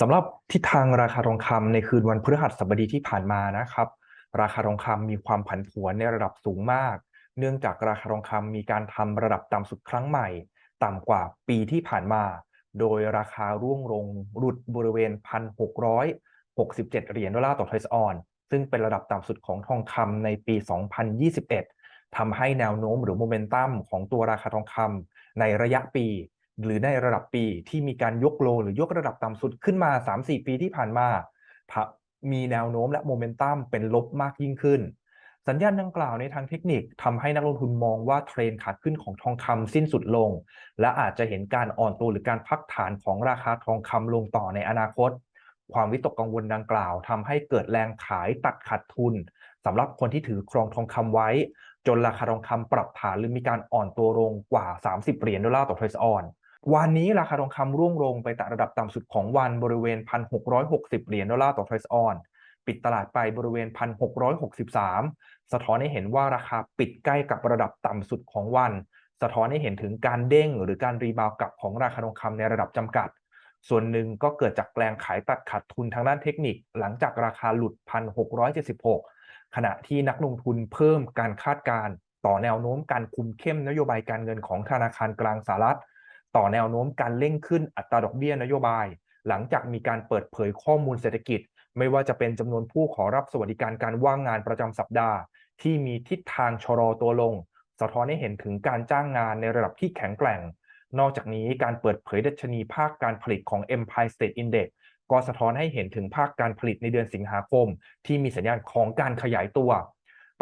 สำหรับทิศทางราคาทองคำในคืนวันพฤหัสบดีที่ผ่านมานะครับ ราคาทองคำมีความผันผวนในระดับสูงมาก เนื่องจากราคาทองคำมีการทำระดับต่ำสุดครั้งใหม่ ต่ำกว่าปีที่ผ่านมา โดยราคาร่วงลงหลุดบริเวณ 1,667 เหรียญดอลลาร์ต่อทรัสออน ซึ่งเป็นระดับต่ำสุดของทองคำในปี 2021ทำให้แนวโน้มหรือโมเมนตัมของตัวราคาทองคำในระยะปี หรือในระดับปีที่มีการยกโล หรือยกระดับต่ำสุดขึ้นมา 3-4 ปีที่ผ่านมา มีแนวโน้มและโมเมนตัมเป็นลบมากยิ่งขึ้น สัญญาณดังกล่าวในทางเทคนิคทำให้นักลงทุนมองว่าเทรนขาขึ้นของทองคำสิ้นสุดลง และอาจจะเห็นการอ่อนตัวหรือการพักฐานของราคาทองคำลงต่อในอนาคต ความวิตกกังวลดังกล่าวทำให้เกิดแรงขายตัดขาดทุนสำหรับคนที่ถือครองทองคำไว้ จนราคาทองคำปรับฐานหรือมีการอ่อนตัวลงกว่า 30 เหรียญดอลลาร์ต่อทรัสออน วันนี้ราคาทองคำร่วงลงไปแตะระดับต่ำสุดของวันบริเวณ 1,660 เหรียญดอลลาร์ต่อทรัสออนปิดตลาดไปบริเวณ 1,663 สะท้อนให้เห็นว่าราคาปิดใกล้กับระดับต่ำสุดของวัน สะท้อนให้เห็นถึงการเด้ง หรือการรีบาวกลับของราคาทองคำในระดับจำกัด ส่วนหนึ่งก็เกิดจากแรงขายตัดขาดทุนทางด้านเทคนิค หลังจากราคาหลุด 1,676 ขณะที่นักลงทุนเพิ่มการคาดการณ์ต่อแนวโน้มการคุมเข้มนโยบายการเงินของธนาคารกลางสหรัฐ ต่อแนวโน้มการเร่งขึ้นอัตราดอกเบี้ยนโยบาย หลังจากมีการเปิดเผยข้อมูลเศรษฐกิจ ไม่ว่าจะเป็นจำนวนผู้ขอรับสวัสดิการการว่างงานประจำสัปดาห์ ที่มีทิศทางชะลอตัวลง สะท้อนให้เห็นถึงการจ้างงานในระดับที่แข็งแกร่ง นอกจากนี้การเปิดเผยดัชนีภาคการผลิตของ Empire State Index ก็สะท้อนให้เห็นถึงภาคการผลิตในเดือนสิงหาคม ที่มีสัญญาณของการขยายตัว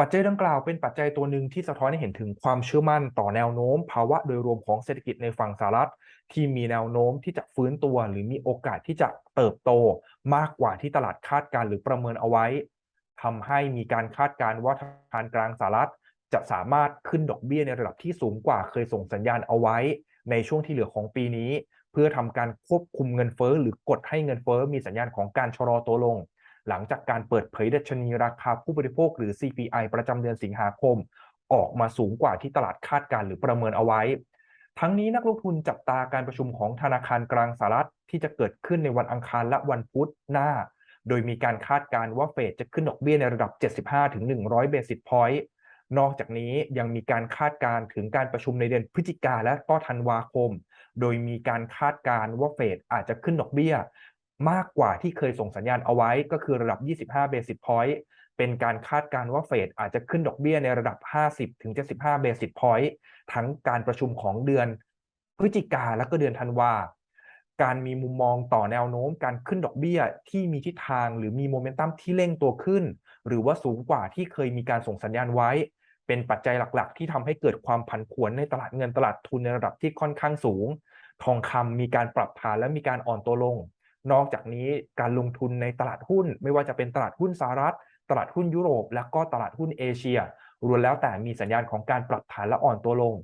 ปัจจัยดังกล่าวเป็นปัจจัยตัวหนึ่งที่สะท้อนให้เห็นถึงความเชื่อมั่นต่อแนวโน้ม ภาวะโดยรวมของเศรษฐกิจในฝั่งสหรัฐ ที่มีแนวโน้มที่จะฟื้นตัว หรือมีโอกาสที่จะเติบโต มากกว่าที่ตลาดคาดการหรือประเมินเอาไว้ทำให้มีการคาดการณ์ว่าธนาคารกลางสหรัฐ จะสามารถขึ้นดอกเบี้ยในระดับที่สูงกว่าเคยส่งสัญญาณเอาไว้ ในช่วงที่เหลือของปีนี้ เพื่อทำการควบคุมเงินเฟ้อหรือกดให้เงินเฟ้อมีสัญญาณของการชะลอตัวลง หลังจากการเปิดเผยดัชนีราคาผู้บริโภคหรือ CPI ประจำเดือนสิงหาคม ออกมาสูงกว่าที่ตลาดคาดการหรือประเมินเอาไว้ ทั้งนี้นักลงทุนจับตาการประชุมของธนาคารกลางสหรัฐที่จะเกิดขึ้นในวันอังคารและวันพุธหน้า โดยมีการคาดการว่าเฟดจะขึ้นดอกเบี้ยในระดับ 75-100 เบสิสพอยต์นอกจากนี้ยังมีการคาดการถึงการประชุมในเดือนพฤศจิกาและก็ธันวาคม โดยมีการคาดการว่าเฟดอาจจะขึ้นดอกเบี้ย มากกว่าที่เคยส่งสัญญาณเอาไว้ก็คือระดับ 25 Basis Point เป็นการคาดการณ์ว่าเฟดอาจจะขึ้นดอกเบี้ยในระดับ 50ถึง75 Basis Point ทั้งการประชุมของเดือนพฤศจิกาและก็เดือนธันวาการมีมุมมองต่อแนวโน้มการขึ้นดอกเบี้ยที่มีทิศทางหรือมีโมเมนตัมที่เร่งตัวขึ้น หรือว่าสูงกว่าที่เคยมีการส่งสัญญาณไว้ เป็นปัจจัยหลักๆ ที่ทำให้เกิดความผันผวนในตลาดเงินตลาดทุนในระดับที่ค่อนข้างสูง ทองคำมีการปรับฐานและมีการอ่อนตัวลง นอกจากนี้การลงทุนในตลาดหุ้น ไม่ว่าจะเป็นตลาดหุ้นสหรัฐ ตลาดหุ้นยุโรป และก็ตลาดหุ้นเอเชียรวมแล้วแต่มีสัญญาณของการปรับฐานและอ่อนตัวลง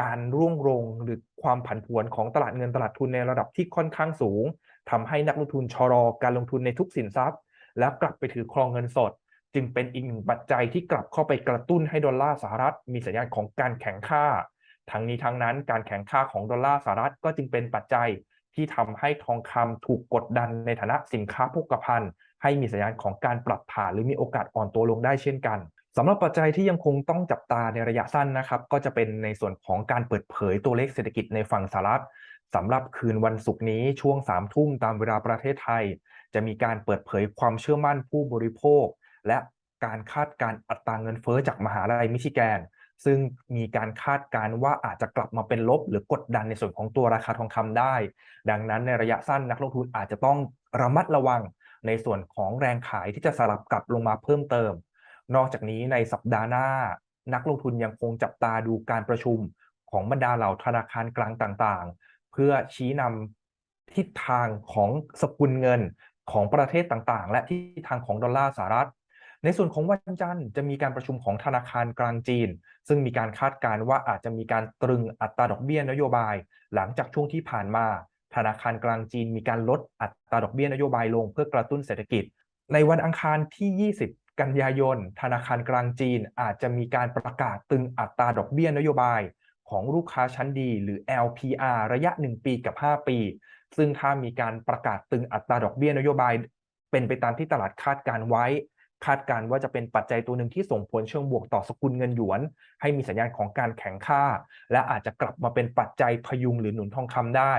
การร่วงลงหรือความผันผวนของตลาดเงินตลาดทุนในระดับที่ค่อนข้างสูงทำให้นักลงทุนชะลอการลงทุนในทุกสินทรัพย์ แล้วกลับไปถือครองเงินสด จึงเป็นอีกหนึ่งปัจจัยที่กลับเข้าไปกระตุ้นให้ดอลลาร์สหรัฐ มีสัญญาณของการแข็งค่า ทั้งนี้ทั้งนั้นการแข็งค่าของดอลลาร์สหรัฐก็จึงเป็นปัจจัย ที่ทำให้ทองคำถูกกดดันในฐานะสินค้าโภคภัณฑ์ ให้มีสัญญาณของการปรับฐานหรือมีโอกาสอ่อนตัวลงได้เช่นกันสำหรับปัจจัยที่ยังคงต้องจับตาในระยะสั้นนะครับ ก็จะเป็นในส่วนของการเปิดเผยตัวเลขเศรษฐกิจในฝั่งสหรัฐสำหรับคืนวันศุกร์นี้ช่วง3ามทุ่มตามเวลาประเทศไทย จะมีการเปิดเผยความเชื่อมั่นผู้บริโภค และการคาดการอัตราเงินเฟอ้อจากมหาลัยมิชิแกน ซึ่งมีการคาดการณ์ว่าอาจจะกลับมาเป็นลบ หรือกดดันในส่วนของตัวราคาทองคำได้ ดังนั้นในระยะสั้นนักลงทุนอาจจะต้องระมัดระวังในส่วนของแรงขายที่จะสลับกลับลงมาเพิ่มเติม นอกจากนี้ในสัปดาห์หน้า นักลงทุนยังคงจับตาดูการประชุมของบรรดาเหล่าธนาคารกลางต่างๆ เพื่อชี้นำทิศทางของสกุลเงินของประเทศต่างๆ และทิศทางของดอลลาร์สหรัฐ ในส่วนของวันจันทร์จะมีการประชุมของธนาคารกลางจีน ซึ่งมีการคาดการณ์ว่าอาจจะมีการตรึงอัตราดอกเบี้ยนโยบาย หลังจากช่วงที่ผ่านมา ธนาคารกลางจีน มีการลดอัตราดอกเบี้ยนโยบายลงเพื่อกระตุ้นเศรษฐกิจ ในวันอังคารที่ 20 กันยายน ธนาคารกลางจีนอาจจะมีการประกาศตึงอัตราดอกเบี้ยนโยบาย ของลูกค้าชั้นดี หรือ LPR ระยะ 1 ปีกับ 5 ปี ซึ่งถ้ามีการประกาศตึงอัตราดอกเบี้ยนโยบาย เป็นไปตามที่ตลาดคาดการไว้ คาดการว่าจะเป็นปัจจัยตัวหนึ่งที่ส่งผลเชิงบวกต่อสกุลเงินหยวน ให้มีสัญญาณของการแข็งค่า และอาจจะกลับมาเป็นปัจจัยพยุงหรือหนุนทองคำได้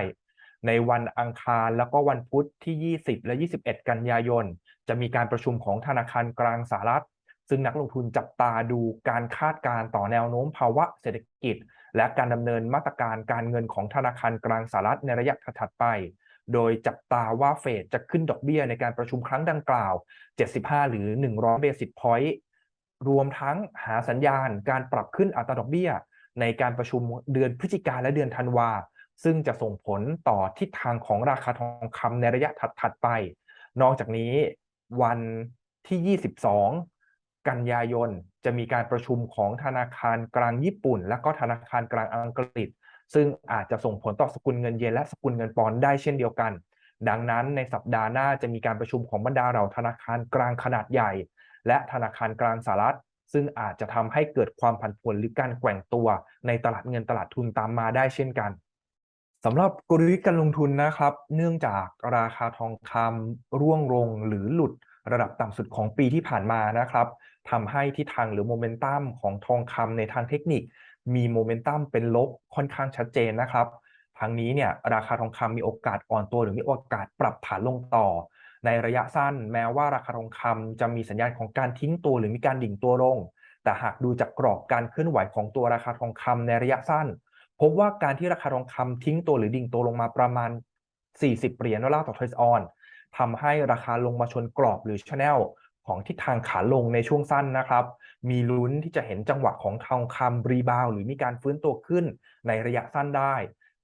ในวันอังคารแล้วก็วันพุธที่ 20 และ 21 กันยายน จะมีการประชุมของธนาคารกลางสหรัฐ ซึ่งนักลงทุนจับตาดูการคาดการณ์ต่อแนวโน้มภาวะเศรษฐกิจ และการดำเนินมาตรการการเงินของธนาคารกลางสหรัฐในระยะถัดไป โดยจับตาว่าเฟดจะขึ้นดอกเบี้ยในการประชุมครั้งดังกล่าว 75 หรือ 100 เบสิสพอยต์รวมทั้งหาสัญญาณการปรับขึ้นอัตราดอกเบี้ย ในการประชุมเดือนพฤศจิกาและเดือนธันวา ซึ่งจะส่งผลต่อทิศทางของราคาทองคำในระยะถัดๆไป นอกจากนี้วันที่ 22 กันยายน จะมีการประชุมของธนาคารกลางญี่ปุ่น และก็ธนาคารกลางอังกฤษ ซึ่งอาจจะส่งผลต่อสกุลเงินเยนและสกุลเงินปอนด์ได้เช่นเดียวกัน ดังนั้นในสัปดาห์หน้าจะมีการประชุมของบรรดาเหล่าธนาคารกลางขนาดใหญ่ และธนาคารกลางสหรัฐ ซึ่งอาจจะทำให้เกิดความผันผวนหรือการแกว่งตัวในตลาดเงินตลาดทุนตามมาได้เช่นกันสำหรับกลยุทธ์การลงทุนนะครับ เนื่องจากราคาทองคำร่วงลงหรือหลุดระดับต่ำสุดของปีที่ผ่านมานะครับทำให้ทิศทางหรือโมเมนตัมของทองคำในทางเทคนิค มีโมเมนตัมเป็นลบค่อนข้างชัดเจนนะครับทั้งนี้เนี่ยราคาทองคำมีโอกาสอ่อนตัว หรือมีโอกาสปรับฐานลงต่อ ในระยะสั้นแม้ว่าราคาทองคำจะมีสัญญาณของการทิ้งตัว หรือมีการดิ่งตัวลง แต่หากดูจากกรอบการเคลื่อนไหวของตัวราคาทองคำในระยะสั้น พบว่าการที่ราคาทองคำทิ้งตัวหรือดิ่งตัวลงมาประมาณ 40 เหรียญดอลลาร์ต่อเทรซออนทำให้ราคาลงมาชนกรอบหรือชแนล ของทิศทางขาลงในช่วงสั้นนะครับ มีลุ้นที่จะเห็นจังหวะของทองคำรีบาวหรือมีการฟื้นตัวขึ้นในระยะสั้นได้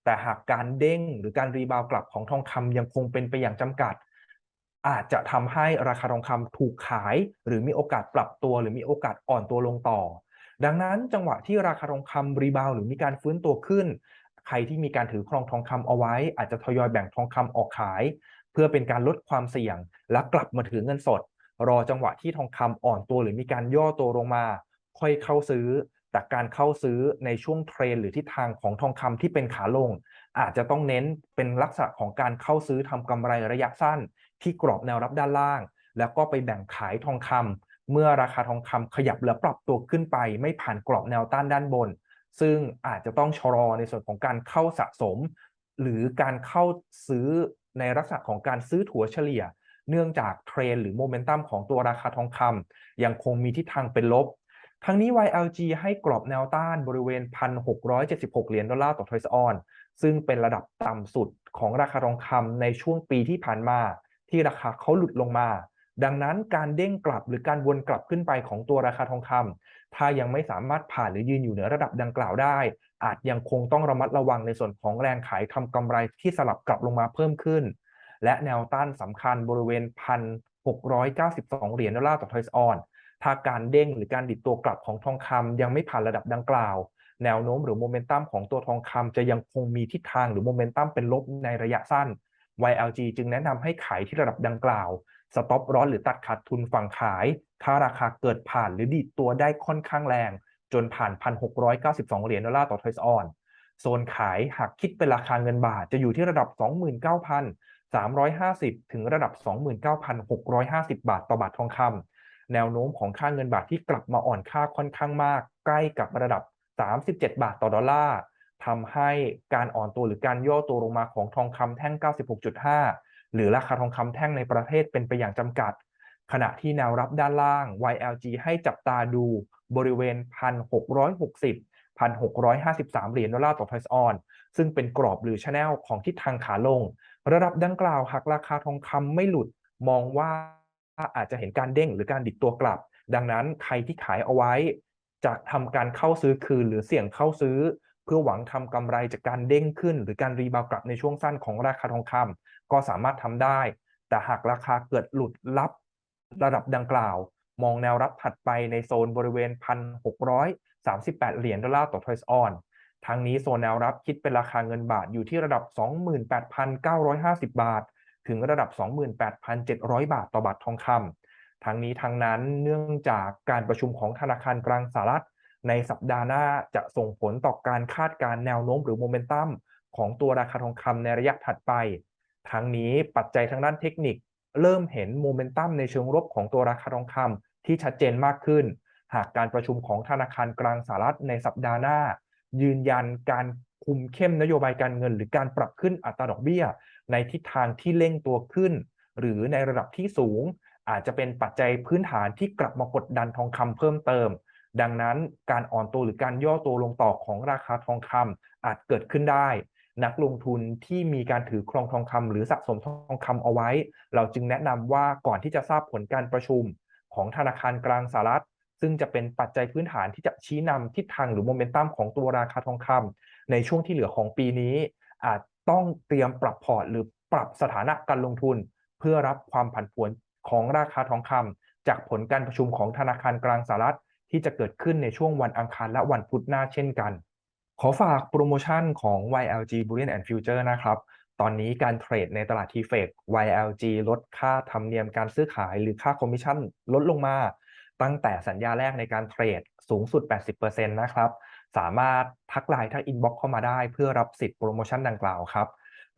แต่หากการเด้งหรือการรีบาวกลับของทองคำยังคงเป็นไปอย่างจำกัด อาจจะทำให้ราคาทองคำถูกขาย หรือมีโอกาสปรับตัว หรือมีโอกาสอ่อนตัวลงต่อ ดังนั้นจังหวะที่ราคาทองคำรีบาวหรือมีการฟื้นตัวขึ้น ใครที่มีการถือครองทองคำเอาไว้ อาจจะทยอยแบ่งทองคำออกขาย เพื่อเป็นการลดความเสี่ยงและกลับมาถือเงินสด รอจังหวะที่ทองคำอ่อนตัวหรือมีการย่อตัวลงมา ค่อยเข้าซื้อ แต่การเข้าซื้อในช่วงเทรนหรือทิศทางของทองคำที่เป็นขาลง อาจจะต้องเน้นเป็นลักษณะของการเข้าซื้อทำกำไรระยะสั้น ที่กรอบแนวรับด้านล่าง แล้วก็ไปแบ่งขายทองคำเมื่อราคาทองคำขยับและปรับตัวขึ้นไป ไม่ผ่านกรอบแนวต้านด้านบน ซึ่งอาจจะต้องชะลอในส่วนของการเข้าสะสม หรือการเข้าซื้อในลักษณะของการซื้อถัวเฉลี่ย เนื่องจากเทรนหรือโมเมนตัมของตัวราคาทองคำยังคงมีทิศทางเป็นลบ ทั้งนี้ YLG ให้กรอบแนวต้านบริเวณ 1,676 เหรียญดอลลาร์ต่อทอยส์ออน ซึ่งเป็นระดับต่ำสุดของราคาทองคำในช่วงปีที่ผ่านมา ที่ราคาเขาหลุดลงมา ดังนั้นการเด้งกลับหรือการวนกลับขึ้นไปของตัวราคาทองคำถ้ายังไม่สามารถผ่านหรือยืนอยู่เหนือระดับดังกล่าวได้ อาจยังคงต้องระมัดระวังในส่วนของแรงขายทำกำไรที่สลับกลับลงมาเพิ่มขึ้น และแนวต้านสำคัญบริเวณ 1,692 เหรียญดอลลาร์ต่อทอยส์ออนถ้าการเด้งหรือการดิดตัวกลับของทองคำยังไม่ผ่านระดับดังกล่าว แนวโน้มหรือโมเมนตัมของตัวทองคำจะยังคงมีทิศทางหรือโมเมนตัมเป็นลบในระยะสั้น YLG จึงแนะนำให้ขายที่ระดับดังกล่าวสต็อปร้อนหรือตัดขาดทุนฝั่งขาย ถ้าราคาเกิดผ่านหรือดีดตัวได้ค่อนข้างแรง จนผ่าน 1,692 เหรียญดอลลาร์ต่อทอยส์ออน โซนขายหากคิดเป็นราคาเงินบาทจะอยู่ที่ระดับ29,000 350 ถึงระดับ 29,650 บาทต่อบาททองคำแนวโน้มของค่าเงินบาทที่กลับมาอ่อนค่าค่อนข้างมาก ใกล้กับระดับ 37 บาทต่อดอลลาร์ทำให้การอ่อนตัวหรือการย่อตัวลงมาของทองคำแท่ง 96.5 หรือราคาทองคำแท่งในประเทศเป็นไปอย่างจำกัด ขณะที่แนวรับด้านล่าง YLG ให้จับตาดูบริเวณ 1,660 1,653 เหรียญดอลลาร์ต่อทอยส์ออน ซึ่งเป็นกรอบหรือชแนลของทิศทางขาลง ระดับดังกล่าวหากราคาทองคำไม่หลุดมองว่าอาจจะเห็นการเด้งหรือการดิดตัวกลับ ดังนั้นใครที่ขายเอาไว้ จะทำการเข้าซื้อคืนหรือเสี่ยงเข้าซื้อ เพื่อหวังทำกำไรจากการเด้งขึ้น หรือการรีบาวกลับในช่วงสั้นของราคาทองคำก็สามารถทำได้ แต่หากราคาเกิดหลุดรับระดับดังกล่าว มองแนวรับถัดไปในโซนบริเวณ 1,638 เหรียญดอลลาร์ต่อทอยส์ออน ทั้งนี้โซนแนวรับคิดเป็นราคาเงินบาทอยู่ที่ระดับ 28,950 บาท ถึงระดับ 28,700 บาทต่อบาททองคำทั้งนี้ทั้งนั้นเนื่องจากการประชุมของธนาคารกลางสหรัฐ ในสัปดาห์หน้าจะส่งผลต่อการคาดการแนวโน้มหรือโมเมนตัมของตัวราคาทองคำในระยะถัดไป ทั้งนี้ปัจจัยทางด้านเทคนิค เริ่มเห็นโมเมนตัมในเชิงลบของตัวราคาทองคำที่ชัดเจนมากขึ้น หากการประชุมของธนาคารกลางสหรัฐในสัปดาห์หน้า ยืนยันการคุมเข้มนโยบายการเงิน หรือการปรับขึ้นอัตราดอกเบี้ย ในทิศทางที่เร่งตัวขึ้น หรือในระดับที่สูง อาจจะเป็นปัจจัยพื้นฐานที่กลับมากดดันทองคำเพิ่มเติม ดังนั้นการอ่อนตัวหรือการย่อตัวลงต่อของราคาทองคำอาจเกิดขึ้นได้ นักลงทุนที่มีการถือครองทองคำหรือสะสมทองคำเอาไว้ เราจึงแนะนำว่าก่อนที่จะทราบผลการประชุม ของธนาคารกลางสหรัฐ ซึ่งจะเป็นปัจจัยพื้นฐานที่จะชี้นำทิศทางหรือโมเมนตัมของตัวราคาทองคำในช่วงที่เหลือของปีนี้ อาจต้องเตรียมปรับพอร์ตหรือปรับสถานะการลงทุน เพื่อรับความผันผวนของราคาทองคำจากผลการประชุมของธนาคารกลางสหรัฐ ที่จะเกิดขึ้นในช่วงวันอังคารและวันพุธหน้าเช่นกัน ขอฝากโปรโมชั่นของ YLG Bullion and Future นะครับตอนนี้การเทรดในตลาด TFX YLG ลดค่าธรรมเนียมการซื้อขายหรือค่าคอมมิชชั่นลดลงมา ตั้งแต่สัญญาแรกในการเทรดสูงสุด 80%นะครับ สามารถทักไลน์ทักอินบ็อกเข้ามาได้ เพื่อรับสิทธิ์โปรโมชั่นดังกล่าวครับ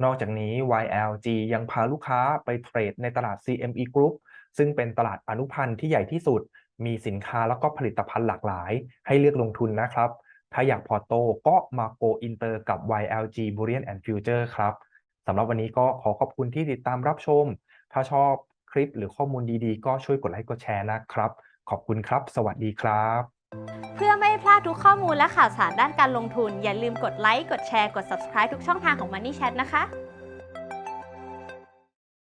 นอกจากนี้ YLG ยังพาลูกค้าไปเทรดในตลาด CME Group ซึ่งเป็นตลาดอนุพันธ์ที่ใหญ่ที่สุด มีสินค้าแล้วก็ผลิตภัณฑ์หลากหลาย ให้เลือกลงทุนนะครับ ถ้าอยากพอโตก็มาโกอินเตอร์กับ YLG Bullion and Future ครับสำหรับวันนี้ก็ขอขอบคุณที่ติดตามรับชม ถ้าชอบคลิปหรือข้อมูลดีๆ ก็ช่วยกดไลค์กดแชร์นะครับ ขอบคุณครับ สวัสดีครับ เพื่อไม่พลาดทุกข้อมูลและข่าวสารด้านการลงทุน อย่าลืมกดไลค์ กดแชร์ กด subscribe ทุกช่องทางของ Money Chat นะคะ